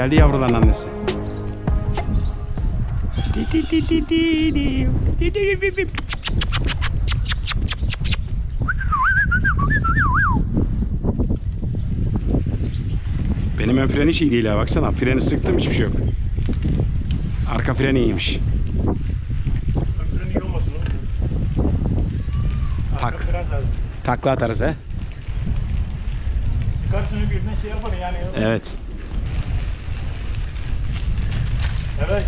geldi yavruların annesi. Benim ön fren hiç iyi değil ha baksana. Freni sıktım hiçbir şey yok. Arka freni iyiymiş. Tak. Takla atarız he. Sıkarsın birden şey yapar yani. Evet. Evet.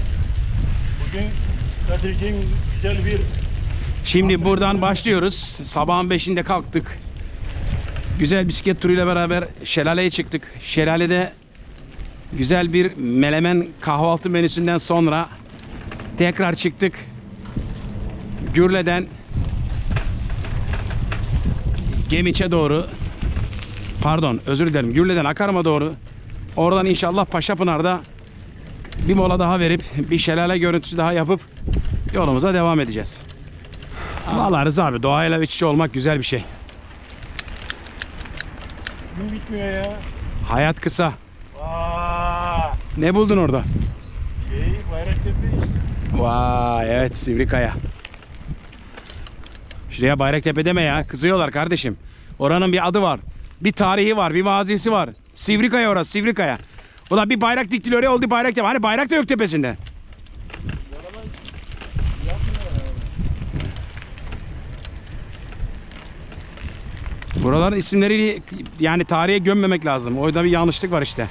Bugün Kadir'cim güzel bir Şimdi buradan başlıyoruz. Sabahın 5'inde kalktık. Güzel bisiklet turuyla beraber şelaleye çıktık. Şelalede güzel bir melemen kahvaltı menüsünden sonra tekrar çıktık. Gürle'den Gemiç'e doğru pardon özür dilerim Gürle'den Akarım'a doğru oradan inşallah Paşapınar'da bir mola daha verip bir şelale görüntüsü daha yapıp yolumuza devam edeceğiz. Vallahi Rıza abi doğayla iç içe olmak güzel bir şey. gün bitmiyor ya. Hayat kısa. Aa, Ne buldun orada? şey Bayraktepe. Vay evet Sivrikaya. Şuraya Bayraktepe deme ya. Kızıyorlar kardeşim. Oranın bir adı var. Bir tarihi var. Bir mazisi var. Sivrikaya orası Sivrikaya. Ulan bir bayrak diktiler oraya oldu Bayraktepe. Hani bayrak da yok tepesinde. Buraların isimleri yani tarihe gömmemek lazım. Orada bir yanlışlık var işte.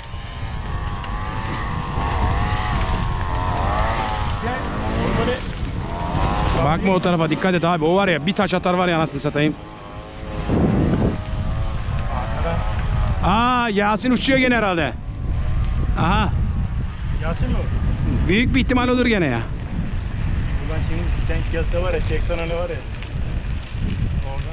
Bakma o tarafa dikkat et abi. O var ya bir taş atar var ya anasını satayım. Aa Yasin uçuyor gene herhalde. Aha. Yasin mi? o? Büyük bir ihtimal olur gene ya. Ulan şimdi denk gelse var ya çeksene ne var ya. Orada.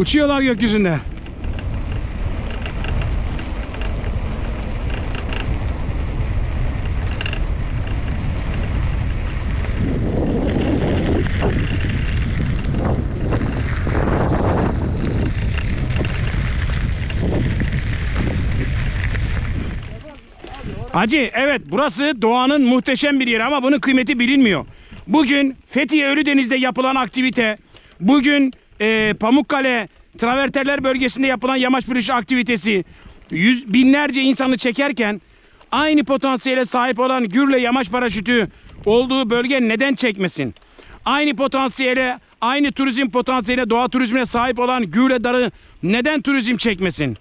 Uçuyorlar gökyüzünde. Hacı evet burası doğanın muhteşem bir yeri ama bunun kıymeti bilinmiyor. Bugün Fethiye Ölüdeniz'de yapılan aktivite, bugün e, Pamukkale Traverterler bölgesinde yapılan yamaç yürüyüşü aktivitesi yüz binlerce insanı çekerken aynı potansiyele sahip olan Gürle yamaç paraşütü olduğu bölge neden çekmesin? Aynı potansiyele, aynı turizm potansiyeline, doğa turizmine sahip olan Gürle Darı neden turizm çekmesin?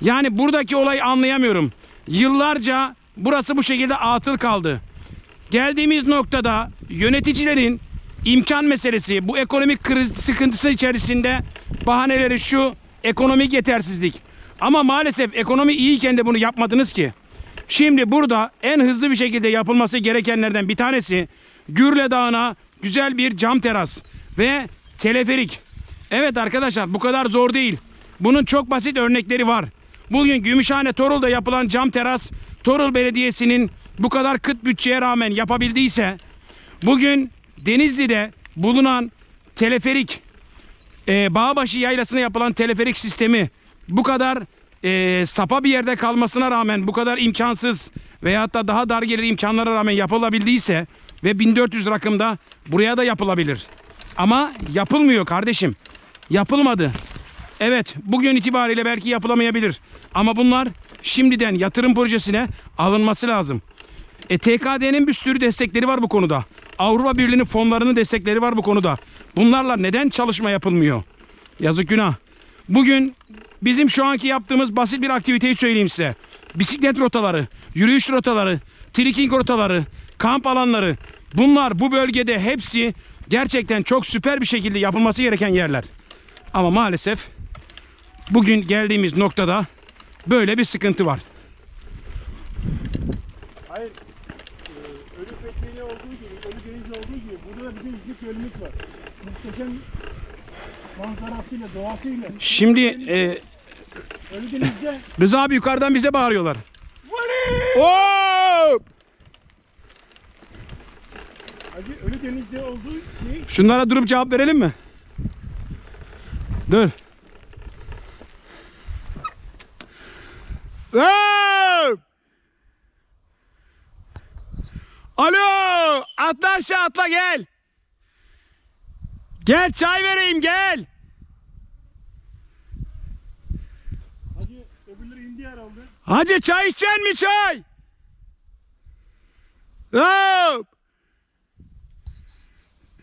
Yani buradaki olayı anlayamıyorum. Yıllarca burası bu şekilde atıl kaldı. Geldiğimiz noktada yöneticilerin imkan meselesi, bu ekonomik kriz sıkıntısı içerisinde bahaneleri şu ekonomik yetersizlik. Ama maalesef ekonomi iyiyken de bunu yapmadınız ki. Şimdi burada en hızlı bir şekilde yapılması gerekenlerden bir tanesi Gürle Dağı'na güzel bir cam teras ve teleferik. Evet arkadaşlar bu kadar zor değil. Bunun çok basit örnekleri var. Bugün Gümüşhane Torul'da yapılan cam teras Torul Belediyesi'nin bu kadar kıt bütçeye rağmen yapabildiyse bugün Denizli'de bulunan teleferik e, Bağbaşı Yaylası'na yapılan teleferik sistemi bu kadar e, sapa bir yerde kalmasına rağmen bu kadar imkansız veyahut da daha dar gelir imkanlara rağmen yapılabildiyse ve 1400 rakımda buraya da yapılabilir. Ama yapılmıyor kardeşim. Yapılmadı. Evet bugün itibariyle belki yapılamayabilir. Ama bunlar şimdiden yatırım projesine alınması lazım. E, TKD'nin bir sürü destekleri var bu konuda. Avrupa Birliği'nin fonlarının destekleri var bu konuda. Bunlarla neden çalışma yapılmıyor? Yazık günah. Bugün bizim şu anki yaptığımız basit bir aktiviteyi söyleyeyim size. Bisiklet rotaları, yürüyüş rotaları, trekking rotaları, kamp alanları Bunlar bu bölgede hepsi gerçekten çok süper bir şekilde yapılması gereken yerler. Ama maalesef bugün geldiğimiz noktada böyle bir sıkıntı var. Hayır. e, ölü fethiyle olduğu gibi, ölü denizde olduğu gibi burada da bir de İznik Gölümüz var. Muhteşem manzarasıyla, doğasıyla. Şimdi e, Rıza abi yukarıdan bize bağırıyorlar. Oo! Hacı ölü denizde olduğu şey Şunlara durup cevap verelim mi? Dur. Oo! Alo! Atla aşağı atla gel. Gel çay vereyim gel. Hacı öbürleri indi herhalde. Hacı çay içeceksin mi çay? Hop!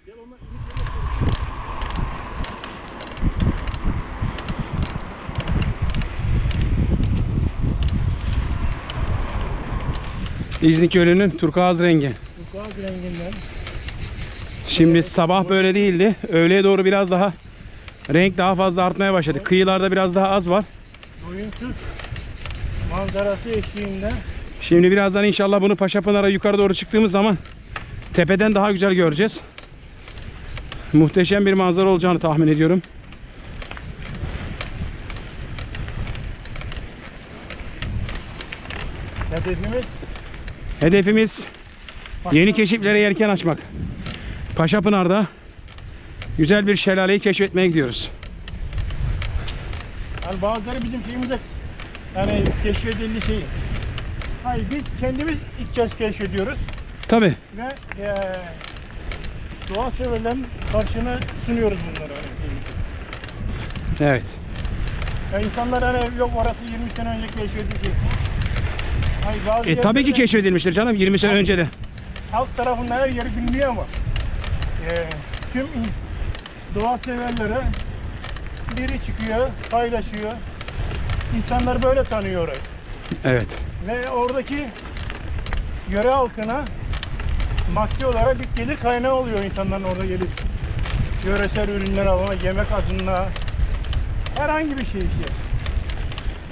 Gel İznik Gölü'nün turkuaz rengi. gaz renginden. Şimdi sabah böyle değildi. Öğleye doğru biraz daha renk daha fazla artmaya başladı. Kıyılarda biraz daha az var. Doyumsuz manzarası eşliğinde Şimdi birazdan inşallah bunu Paşapınar'a yukarı doğru çıktığımız zaman tepeden daha güzel göreceğiz. Muhteşem bir manzara olacağını tahmin ediyorum. hedefimiz Hedefimiz yeni keşiflere yelken açmak. Paşapınar'da güzel bir şelaleyi keşfetmeye gidiyoruz. Yani bazıları bizim şeyimize yani keşfedildi şey. Hayır biz kendimiz ilk kez keşfediyoruz Tabi ve eee doğa severlerin karşına sunuyoruz bunları. evet. Ya insanlar hani yok orası 20 sene önce keşfedildi. Hayır bazı E, tabii ki keşfedilmiştir canım 20 sene önce de. halk tarafından her yeri biliniyor ama eee tüm doğa severlere biri çıkıyor, paylaşıyor. İnsanlar böyle tanıyor orayı. Evet. Ve oradaki yöre halkına maddi olarak bir gelir kaynağı oluyor insanların orada gelip yöresel ürünler alma, yemek adına herhangi bir şey işte.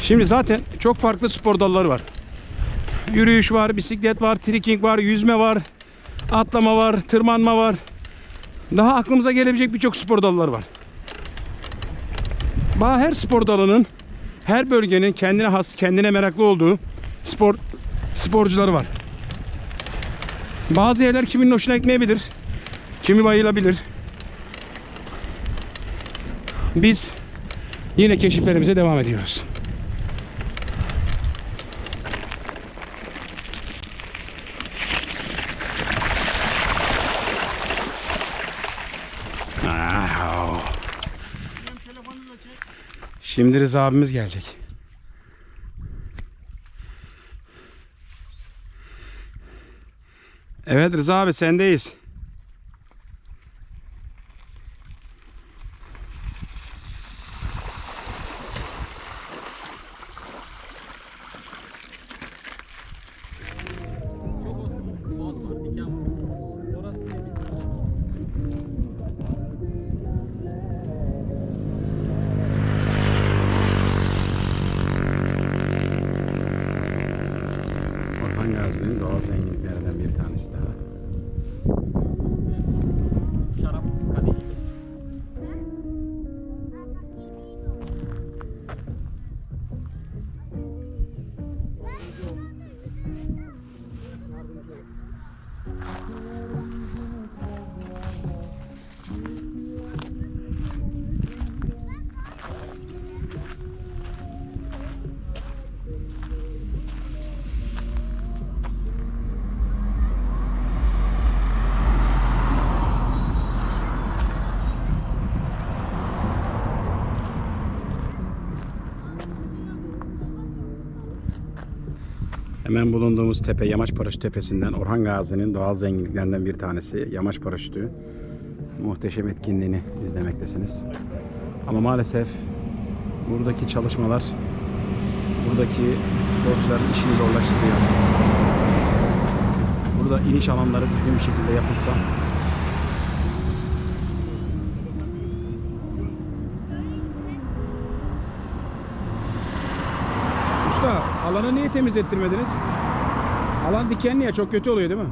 Şimdi zaten çok farklı spor dalları var. Yürüyüş var, bisiklet var, trekking var, yüzme var, atlama var, tırmanma var. Daha aklımıza gelebilecek birçok spor dalları var. Ba- Her spor dalının, her bölgenin kendine has, kendine meraklı olduğu spor sporcuları var. Bazı yerler kiminin hoşuna gitmeyebilir. Kimi bayılabilir. Biz yine keşiflerimize devam ediyoruz. Ah, Benim telefonu da çek. Şimdi Rıza abimiz gelecek. Evet Rıza abi sendeyiz. Gazi'nin Hemen bulunduğumuz tepe Yamaç Paraşütü Tepesi'nden Orhan Gazi'nin doğal zenginliklerinden bir tanesi Yamaç Paraşütü. Muhteşem etkinliğini izlemektesiniz. Ama maalesef buradaki çalışmalar buradaki sporcuların işini zorlaştırıyor. Burada iniş alanları düzgün bir şekilde yapılsa. Alanı niye temizlettirmediniz? Alan dikenli ya çok kötü oluyor değil mi?